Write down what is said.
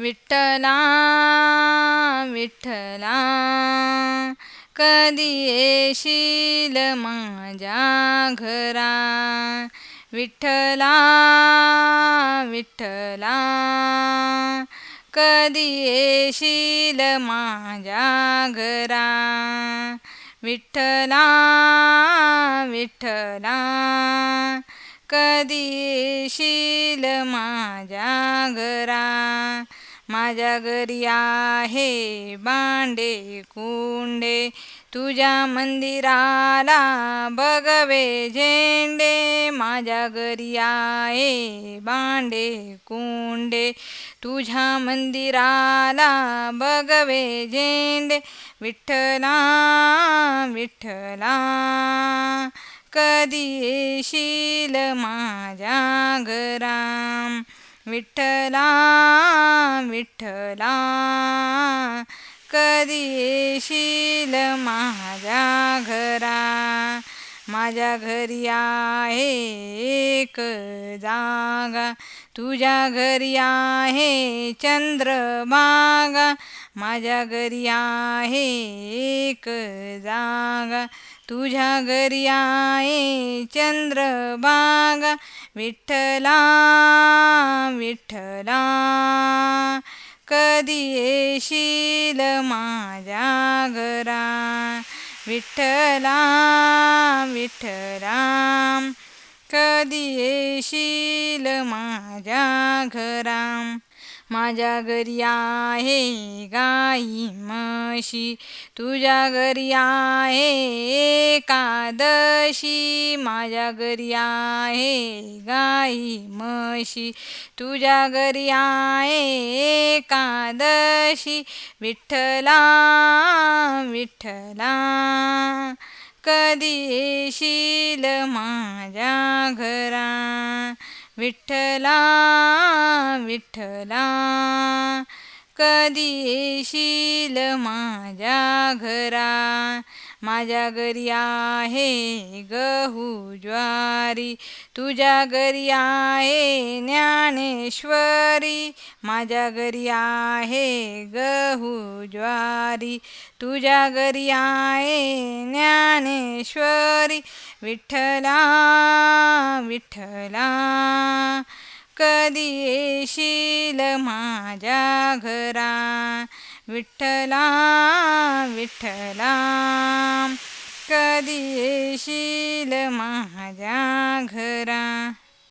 विठ्ठला विठ्ठला कधी येशील माझ्या घरा? विठ्ठला विठ्ठला कधी येशील माझ्या घरा? विठ्ठला विठ्ठला कधी येशील माझ्या घरा? माझ्या घरी आहे बांडे कुंडे. तुझ्या मंदिराला बघवे झेंडे. माझ्या घरी आहे बांडे कुंडे. तुझ्या मंदिराला बघवे झेंडे. विठ्ठला विठ्ठला कधी येशील माझ्या घरा विठ्ठला विठ्ठला कधी येशील माझ्या माझ्या घरी आहे एक जागा. तुझ्या घरी आहे चंद्रभागा. माझ्या घरी आहे एक जागा. तुझ्या घरी आहे चंद्रभागा. विठ्ठला विठ्ठला कधी येशील माझ्या विठ्ठला विठ्ठलाम कधी येशील माझ्या घराम? माझ्या घरी आहे गाई म्हशी. तुझ्या घरी आहे एकादशी. माझ्या घरी आहे गाई म्हशी. तुझ्या घरी आहे एकादशी. विठ्ठला विठ्ठला कधी येशील माझ्या घरा? विठ्ठला विठ्ठला कधी येशील माझ्या घरा? माझ्या घरी आहे गहू ज्वारी. तुझ्या घरी आहे ज्ञानेश्वरी. माझ्या घरी आहे गहू ज्वारी. तुझ्या घरी आहे ज्ञानेश्वरी. विठ्ठला विठ्ठला. कधी येशील माझ्या घरा? विठ्ठला विठ्ठला कधी येशील माझ्या घरा?